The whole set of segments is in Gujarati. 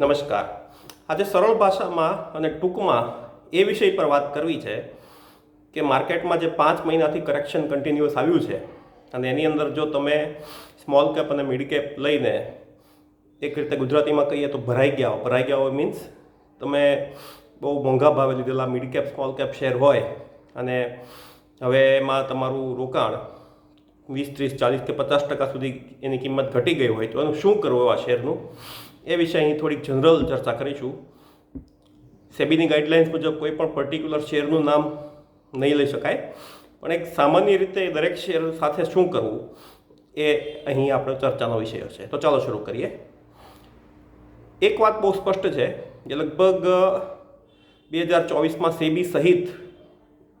નમસ્કાર. આજે સરળ ભાષામાં અને ટૂંકમાં એ વિષય પર વાત કરવી છે કે માર્કેટમાં જે પાંચ મહિનાથી કરેક્શન કન્ટિન્યુઅસ આવ્યું છે અને એની અંદર જો તમે સ્મોલ કેપ અને મિડ કેપ લઈને એક રીતે ગુજરાતીમાં કહીએ તો ભરાઈ ગયા હો. ભરાઈ ગયા હોય મીન્સ તમે બહુ મોંઘા ભાવે લીધેલા mid cap small cap share હોય અને હવે એમાં તમારું રોકાણ વીસ, ત્રીસ, ચાલીસ કે પચાસ ટકા સુધી એની કિંમત ઘટી ગઈ હોય તો એનું શું કરવું આ શેરનું? એ વિશે અહીં થોડીક જનરલ ચર્ચા કરીશું. સેબીની ગાઈડલાઇન્સ મુજબ કોઈ પણ પર્ટિક્યુલર શેરનું નામ નહીં લઈ શકાય. પણ એક સામાન્ય રીતે દરેક શેર સાથે શું કરવું એ અહીં આપણો ચર્ચાનો વિષય છે તો ચાલો શરૂ કરીએ. એક વાત બહુ સ્પષ્ટ છે કે લગભગ બે હજાર ચોવીસમાં સેબી સહિત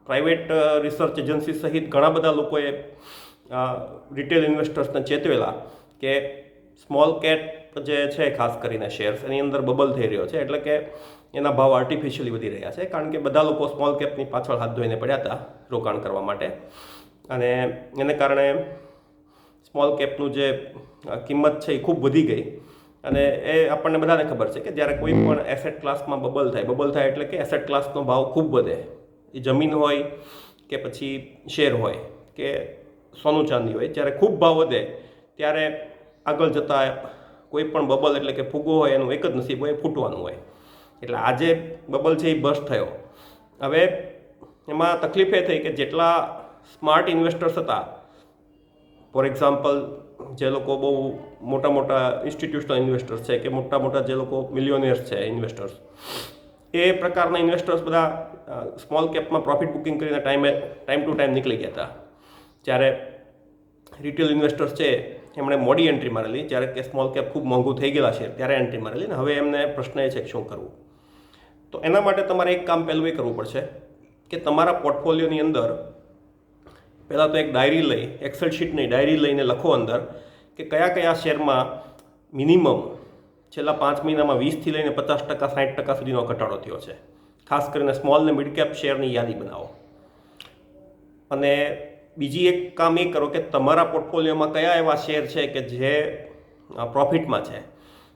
પ્રાઇવેટ રિસર્ચ એજન્સી સહિત ઘણા બધા લોકોએ રિટેલ ઇન્વેસ્ટર્સને ચેતવેલા કે સ્મોલ કેટ જે છે, ખાસ કરીને શેર્સ, એની અંદર બબલ થઈ રહ્યો છે. એટલે કે એના ભાવ આર્ટિફિશિયલી વધી રહ્યા છે, કારણ કે બધા લોકો સ્મોલ કેપની પાછળ હાથ ધોઈને પડ્યા હતા રોકાણ કરવા માટે. અને એને કારણે સ્મોલ કેપનું જે કિંમત છે એ ખૂબ વધી ગઈ. અને એ આપણને બધાને ખબર છે કે જ્યારે કોઈ પણ એસેટ ક્લાસમાં બબલ થાય બબલ થાય એટલે કે એસેટ ક્લાસનો ભાવ ખૂબ વધે. એ જમીન હોય કે પછી શેર હોય કે સોનું ચાંદી હોય, જ્યારે ખૂબ ભાવ વધે, ત્યારે આગળ જતાં કોઈ પણ બબલ એટલે કે ફૂગો હોય એનું એક જ નસીબ હોય ફૂટવાનું હોય. એટલે આજે બબલ છે એ બસ્ટ થયો. હવે એમાં તકલીફ એ થઈ કે જેટલા સ્માર્ટ ઇન્વેસ્ટર્સ હતા, ફોર એક્ઝામ્પલ જે લોકો બહુ મોટા મોટા ઇન્સ્ટિટ્યુશનલ ઇન્વેસ્ટર્સ છે કે મોટા મોટા જે લોકો મિલિયોનિયર્સ છે ઇન્વેસ્ટર્સ, એ પ્રકારના ઇન્વેસ્ટર્સ બધા સ્મોલ કેપમાં પ્રોફિટ બુકિંગ કરીને ટાઈમે, ટાઈમ ટુ ટાઈમ નીકળી ગયા હતા. જ્યારે રિટેલ ઇન્વેસ્ટર્સ છે એમણે મોડી એન્ટ્રી મારેલી. જ્યારે કે સ્મોલ કેપ ખૂબ મોંઘું થઈ ગયેલા છે, ત્યારે એન્ટ્રી મારેલી ને હવે એમને પ્રશ્ન એ છે કે શું કરવું? તો એના માટે તમારે એક કામ પહેલું એ કરવું પડશે કે તમારા પોર્ટફોલિયોની અંદર પહેલાં તો એક ડાયરી લઈ એક્સેલ શીટની ડાયરી લઈને લખો અંદર કે કયા કયા શેરમાં મિનિમમ છેલ્લા પાંચ મહિનામાં વીસથી લઈને પચાસ ટકા સાઠ ટકા સુધીનો ઘટાડો થયો છે. ખાસ કરીને સ્મોલ ને મિડ કેપ શેરની યાદી બનાવો. અને બીજી એક કામ એ કરો કે તમારા પોર્ટફોલિયોમાં કયા એવા શેર છે કે જે પ્રોફિટમાં છે.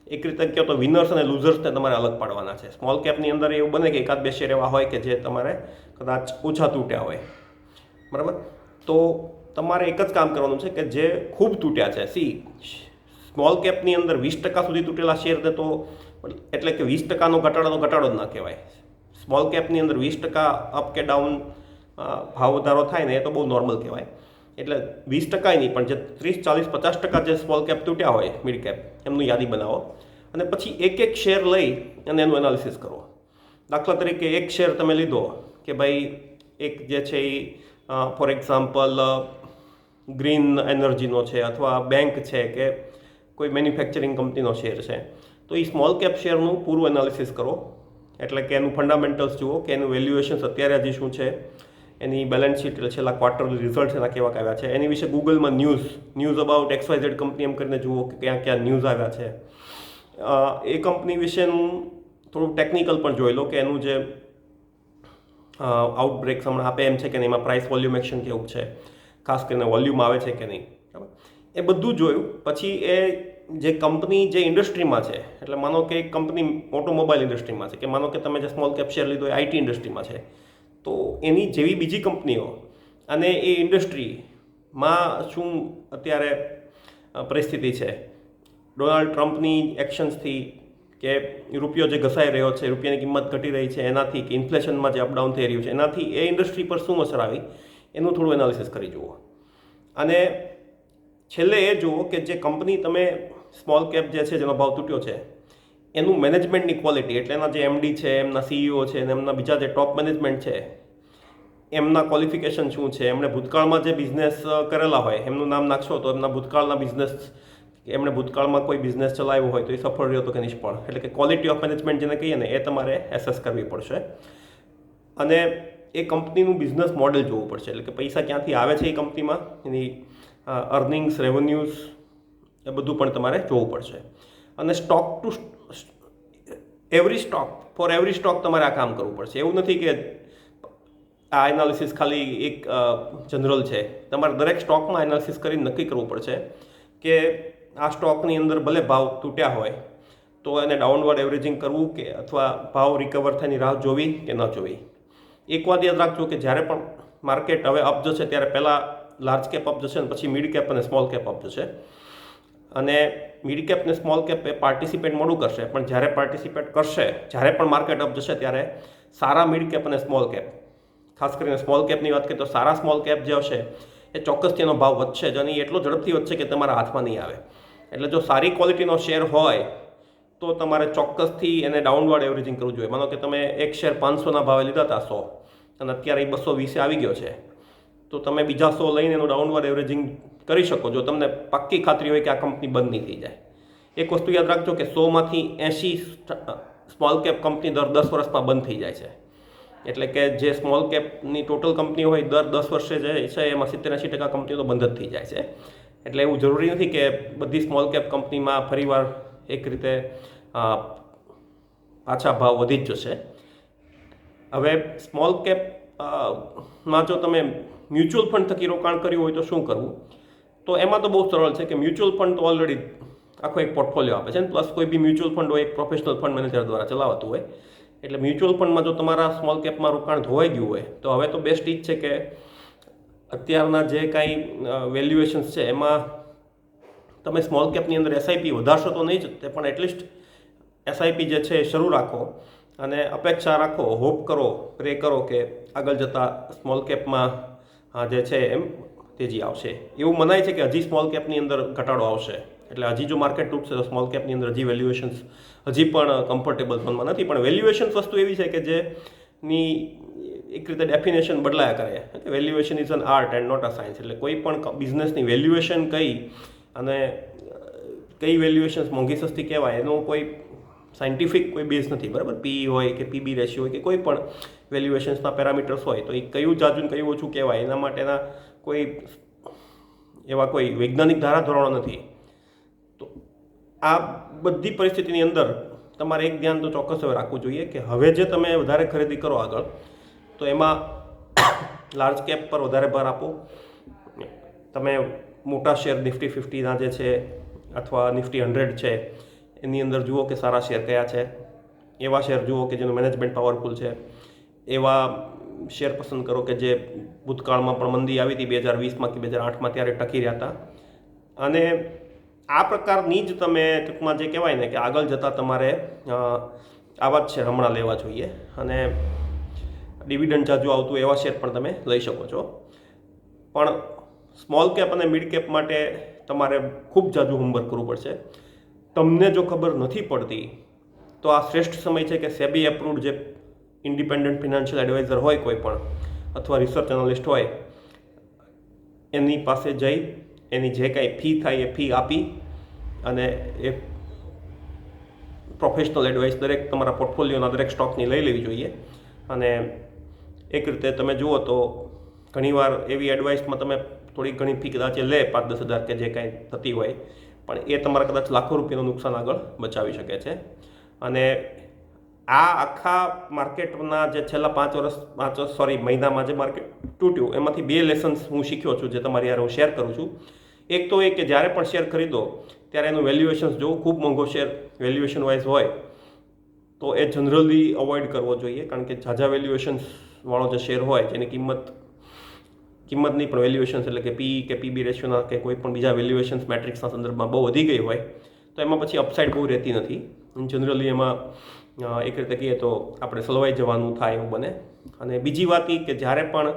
એક રીતે કહો તો વિનર્સ અને લૂઝર્સને તમારે અલગ પાડવાના છે. સ્મોલ કેપની અંદર એવું બને કે એકાદ બે શેર એવા હોય કે જે તમારે કદાચ ઓછા તૂટ્યા હોય. બરાબર? તો તમારે એક જ કામ કરવાનું છે કે જે ખૂબ તૂટ્યા છે. સી સ્મોલ કેપની અંદર વીસ ટકા સુધી તૂટેલા શેરને તો, એટલે કે વીસ ટકાનો ઘટાડોનો ઘટાડો જ ના કહેવાય. સ્મોલ કેપની અંદર વીસ ટકા અપ કે ડાઉન ભાવ વધારો થાય ને એ તો બહુ નોર્મલ કહેવાય. એટલે વીસ ટકાય નહીં, પણ જે ત્રીસ, ચાલીસ, પચાસ ટકા જે સ્મોલ કેપ તૂટ્યા હોય મિડ કેપ એમનું યાદી બનાવો. અને પછી એક એક શેર લઈ અને એનું એનાલિસિસ કરો. દાખલા તરીકે એક શેર તમે લીધો કે ભાઈ એક જે છે એ ફોર એક્ઝામ્પલ ગ્રીન એનર્જીનો છે અથવા બેંક છે કે કોઈ મેન્યુફેક્ચરિંગ કંપનીનો શેર છે, તો એ સ્મોલ કેપ શેરનું પૂરું એનાલિસિસ કરો. એટલે કે એનું ફંડામેન્ટલ્સ જુઓ, કે એનું વેલ્યુએશન્સ અત્યારે હજી શું છે એની બેલેન્સ શીટ છેલ્લા ક્વાર્ટરલી રિઝલ્ટ એના કેવા આવ્યા છે. એની વિશે ગૂગલમાં news news about XYZ company એમ કરીને જુઓ કે ક્યાં ક્યાં ન્યૂઝ આવ્યા છે. એ કંપની વિશેનું થોડું ટેકનિકલ પણ જોઈ લો કે એનું જે આઉટબ્રેક્સ હમણાં આપે એમ છે કે નહીં, એમાં પ્રાઇસ વોલ્યુમ એક્શન કેવું છે, ખાસ કરીને વોલ્યુમ આવે છે કે નહીં. બરાબર? એ બધું જોયું. પછી એ જે કંપની જે ઇન્ડસ્ટ્રીમાં છે, એટલે માનો કે કંપની ઓટોમોબાઈલ ઇન્ડસ્ટ્રીમાં છે, કે માનો કે તમે જે સ્મોલ કેપ શેર લીધો એ આઈટી ઇન્ડસ્ટ્રીમાં છે. તો એની જેવી બીજી કંપનીઓ અને એ ઇન્ડસ્ટ્રીમાં શું અત્યારે પરિસ્થિતિ છે? ડોનાલ્ડ ટ્રમ્પની એક્શન્સથી કે રૂપિયો જે ઘસાઈ રહ્યો છે, રૂપિયાની કિંમત ઘટી રહી છે, એનાથી કે ઇન્ફ્લેશનમાં જે અપડાઉન થઈ રહ્યું છે, એનાથી એ ઇન્ડસ્ટ્રી પર શું અસર આવી? એનું થોડું એનાલિસિસ કરી જુઓ. અને છેલ્લે એ જુઓ કે જે કંપની તમે સ્મોલ કેપ જે છે, જેનો ભાવ તૂટ્યો છે એનું મેનેજમેન્ટની ક્વોલિટી એટલે એના જે એમડી છે, એમના સીઈઓ છે અને એમના બીજા જે ટોપ મેનેજમેન્ટ છે, એમના ક્વોલિફિકેશન શું છે? એમણે ભૂતકાળમાં જે બિઝનેસ કરેલા હોય, એમનું નામ નાખશો તો એમના ભૂતકાળના બિઝનેસ એમણે ભૂતકાળમાં કોઈ બિઝનેસ ચલાવ્યો હોય તો એ સફળ રહ્યો તો કે નિષ્ફળ. એટલે કે ક્વોલિટી ઓફ મેનેજમેન્ટ જેને કહીએ ને, એ તમારે એસેસ કરવી પડશે. અને એ કંપનીનું બિઝનેસ મોડેલ જોવું પડશે. એટલે કે પૈસા ક્યાંથી આવે છે એ કંપનીમાં? એની અર્નિંગ્સ રેવન્યુઝ એ બધું પણ તમારે જોવું પડશે. અને stock to every stock for every stock તમારે આ કામ કરવું પડશે. એવું નથી કે આ એનાલિસિસ ખાલી એક જનરલ છે. તમારે દરેક સ્ટોકમાં એનાલિસિસ કરીને નક્કી કરવું પડશે કે આ સ્ટોકની અંદર ભલે ભાવ તૂટ્યા હોય, તો એને ડાઉનવર્ડ એવરેજિંગ કરવું કે અથવા ભાવ રિકવર થવાની રાહ જોવી કે ન જોવી. એક વાત યાદ રાખજો કે જ્યારે પણ માર્કેટ હવે અપ જશે, ત્યારે પહેલાં લાર્જ કેપ અપ જશે અને પછી મિડ કેપ અને સ્મોલ કેપ અપ જશે. અને મિડ કેપ ને સ્મોલ કેપ એ પાર્ટિસિપેટ મોડું કરશે. પણ જ્યારે પાર્ટિસિપેટ કરશે, જ્યારે પણ માર્કેટ અપ જશે, ત્યારે સારા મિડ કેપ અને સ્મોલ કેપ ખાસ કરીને સ્મોલ કેપની વાત કરીએ તો સારા સ્મોલ કેપ જે હશે, એ ચોક્કસથી એનો ભાવ વધશે જ અને એટલો ઝડપથી વધશે કે તમારા હાથમાં નહીં આવે. એટલે જો સારી ક્વોલિટીનો શેર હોય, તો તમારે ચોક્કસથી એને ડાઉનવર્ડ એવરેજિંગ કરવું જોઈએ. માનો કે તમે એક શેર પાંચસોના ભાવે લીધા હતા સો, અને અત્યારે એ બસો વીસે આવી ગયો છે. તો તમે બીજા સો લઈને એનું ડાઉનવર્ડ એવરેજિંગ કરી શકો. જો તમને પાક્કી ખાતરી હોય કે આ કંપની બંધ નહીં થઈ જાય. એક વસ્તુ યાદ રાખજો કે સોમાંથી એંશી સ્મોલ કેપ કંપની દર દસ વર્ષમાં બંધ થઈ જાય છે. એટલે કે જે સ્મોલ કેપની ટોટલ કંપની હોય દર દસ વર્ષે જે છે એમાં સિત્તેર એંશી ટકા કંપનીઓ તો બંધ જ થઈ જાય છે. એટલે એવું જરૂરી નથી કે બધી સ્મોલ કેપ કંપનીમાં ફરીવાર એક રીતે પાછા ભાવ વધી જ જશે. હવે સ્મોલ કેપમાં જો તમે મ્યુચ્યુઅલ ફંડ થકી રોકાણ કર્યું હોય તો શું કરવું? તો એમાં તો બહુ સરળ છે કે મ્યુચ્યુઅલ ફંડ તો ઓલરેડી આખો એક પોર્ટફોલિયો આપે છે ને પ્લસ કોઈ બી મ્યુચ્યુઅલ ફંડ હોય, એક પ્રોફેશનલ ફંડ મેનેજર દ્વારા ચલાવાતું હોય. એટલે મ્યુચ્યુઅલ ફંડમાં જો તમારા સ્મોલ કેપમાં રોકાણ ધોવાઈ ગયું હોય, તો હવે તો બેસ્ટ જ છે કે અત્યારના જે કાંઈ વેલ્યુએશન્સ છે, એમાં તમે સ્મોલ કેપની અંદર એસઆઈપી વધારશો તો નહીં જ, તે પણ એટલીસ્ટ એસઆઈપી જે છે એ શરૂ રાખો. અને અપેક્ષા રાખો હોપ કરો પ્રે કરો કે આગળ જતાં સ્મોલ કેપમાં જે છે એમ તેજી આવશે. એવું મનાય છે કે હજી સ્મોલ કેપની અંદર ઘટાડો આવશે. એટલે હજી જો માર્કેટ તૂટશે સ્મોલ કેપની અંદર હજી વેલ્યુએશન્સ હજી પણ કમ્ફર્ટેબલ ઝોનમાં નથી. પણ વેલ્યુએશન્સ વસ્તુ એવી છે કે જેની એક રીતે ડેફિનેશન બદલાયા કરે. Valuation is an art and not a science એટલે કોઈ પણ બિઝનેસની વેલ્યુએશન કઈ અને કઈ વેલ્યુએશન્સ મોંઘી સસ્તી કહેવાય એનો કોઈ સાયન્ટિફિક કોઈ બેઝ નથી. બરાબર? પી હોય કે પીબી રેશિયો હોય કે કોઈ પણ વેલ્યુએશન્સના પેરામીટર્સ હોય, તો એ કયું જાજુ કયું ઓછું કહેવાય? એના માટેના કોઈ એવા કોઈ વૈજ્ઞાનિક ધારાધોરણો નથી. તો આ બધી પરિસ્થિતિની અંદર તમારે એક ધ્યાન તો ચોક્કસ હવે રાખવું જોઈએ કે હવે જે તમે વધારે ખરીદી કરો આગળ, તો એમાં લાર્જ કેપ પર વધારે ભાર આપો. તમે મોટા શેર નિફ્ટી ફિફ્ટીના જે છે, અથવા નિફ્ટી હંડ્રેડ છે, એની અંદર જુઓ કે સારા શેર કયા છે. એવા શેર જુઓ કે જેનું મેનેજમેન્ટ પાવરફુલ છે. એવા શેર પસંદ કરો કે જે ભૂતકાળમાં પણ મંદી આવી હતી બે હજાર વીસમાં કે બે હજાર આઠમાં ત્યારે ટકી રહ્યા હતા. અને આ પ્રકારની જ તમે ટૂંકમાં જે કહેવાય ને કે આગળ જતાં તમારે આવા જ શેર હમણાં લેવા જોઈએ. અને ડિવિડન્ડ જાજુ આવતું એવા શેર પણ તમે લઈ શકો છો. પણ સ્મોલ કેપ અને મિડ કેપ માટે તમારે ખૂબ જાજુ હોમવર્ક કરવું પડશે. તમને જો ખબર નથી પડતી, તો આ શ્રેષ્ઠ સમય છે કે સેબી એપ્રુવડ જે ઇન્ડિપેન્ડન્ટ ફિનાન્શિયલ એડવાઇઝર હોય કોઈ પણ, અથવા રિસર્ચ એનાલિસ્ટ હોય, એની પાસે જઈ, એની જે કાંઈ ફી થાય એ ફી આપી અને એ પ્રોફેશનલ એડવાઇસ દરેક તમારા પોર્ટફોલિયોના દરેક સ્ટોકની લઈ લેવી જોઈએ. અને એક રીતે તમે જુઓ તો ઘણીવાર એવી એડવાઇસમાં તમે થોડી ઘણી ફી કદાચ લે પાંચ દસ હજાર કે જે કાંઈ થતી હોય, પણ એ તમારા કદાચ લાખો રૂપિયાનું નુકસાન આગળ બચાવી શકે છે. અને આ આખા માર્કેટના જે છેલ્લા પાંચ વર્ષ, પાંચ સોરી મહિનામાં જે માર્કેટ તૂટ્યું, એમાંથી બે લેસન્સ હું શીખ્યો છું જે તમારી યાર હું શેર કરું છું. એક તો એ કે જ્યારે પણ શેર ખરીદો, ત્યારે એનું વેલ્યુએશન જોવું ખૂબ મોંઘો શેર વેલ્યુએશન વાઇઝ હોય, તો એ જનરલી અવોઇડ કરવો જોઈએ, કારણ કે ઝાઝા વેલ્યુએશન્સવાળો જે શેર હોય, જેની કિંમત કિંમત નહીં, પણ વેલ્યુએશન્સ એટલે કે પી કે પીબી રેશિયોના કે કોઈ પણ બીજા વેલ્યુએશન્સ મેટ્રિક્સના સંદર્ભમાં બહુ વધી ગઈ હોય, તો એમાં પછી અપસાઇડ બહુ રહેતી નથી. જનરલી એમાં એક રીતે કહીએ તો આપણે સલવાઈ જવાનું થાય એવું બને. અને બીજી વાત એ કે જ્યારે પણ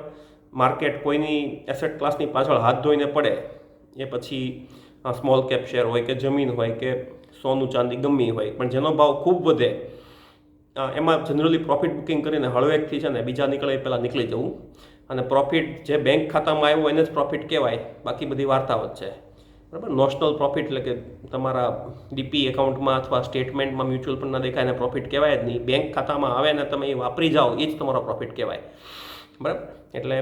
માર્કેટ કોઈની એસેટ ક્લાસની પાછળ હાથ ધોઈને પડે, એ પછી સ્મોલ કેપ શેર હોય કે જમીન હોય કે સોનું ચાંદી ગમી હોય, પણ જેનો ભાવ ખૂબ વધે એમાં જનરલી પ્રોફિટ બુકિંગ કરીને હળવેકથી છે ને બીજા નીકળે એ પહેલાં નીકળી જવું. અને પ્રોફિટ જે બેંક ખાતામાં આવ્યો એને જ પ્રોફિટ કહેવાય. બાકી બધી વાર્તાઓ જ છે. બરાબર? નોશનલ પ્રોફિટ એટલે કે તમારા ડીપી એકાઉન્ટમાં અથવા સ્ટેટમેન્ટમાં મ્યુચ્યુઅલ ફંડના દેખાય એને પ્રોફિટ કહેવાય જ નહીં. બેંક ખાતામાં આવે ને તમે એ વાપરી જાઓ, એ જ તમારો પ્રોફિટ કહેવાય. બરાબર? એટલે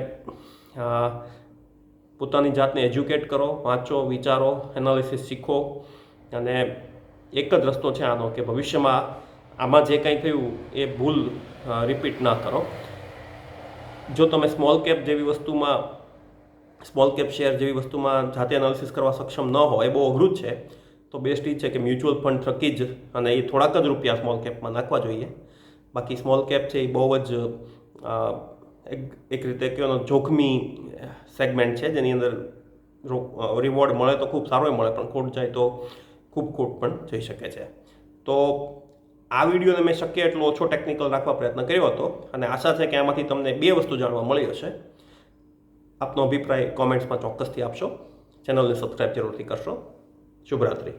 પોતાની જાતને એજ્યુકેટ કરો, વાંચો, વિચારો એનાલિસિસ શીખો અને એક જ રસ્તો છે આનો કે ભવિષ્યમાં આમાં જે કંઈ થયું એ ભૂલ રિપીટ ના કરો. જો તમે સ્મોલ કેપ જેવી વસ્તુમાં સ્મોલ કેપ શેર જેવી વસ્તુમાં જાતે એનાલિસિસ કરવા સક્ષમ ન હોય, એ બહુ અઘરું છે. તો બેસ્ટ એ છે કે મ્યુચ્યુઅલ ફંડ થકી જ અને એ થોડાક જ રૂપિયા સ્મોલ કેપમાં નાખવા જોઈએ. બાકી સ્મોલ કેપ છે એ બહુ જ એક એક રીતે કહેવાનો જોખમી સેગમેન્ટ છે. જેની અંદર રિવોર્ડ મળે તો ખૂબ સારો મળે, પણ ખોટ જાય તો ખૂબ ખોટ પણ જઈ શકે છે. તો આ વિડીયોને મેં શક્ય એટલો ઓછો ટેકનિકલ રાખવા પ્રયત્ન કર્યો હતો અને આશા છે કે આમાંથી તમને બે વસ્તુ જાણવા મળી હશે. આપનો અભિપ્રાય કોમેન્ટ્સમાં ચોક્કસથી આપશો. ચેનલને સબસ્ક્રાઈબ જરૂરથી કરશો. શુભરાત્રી.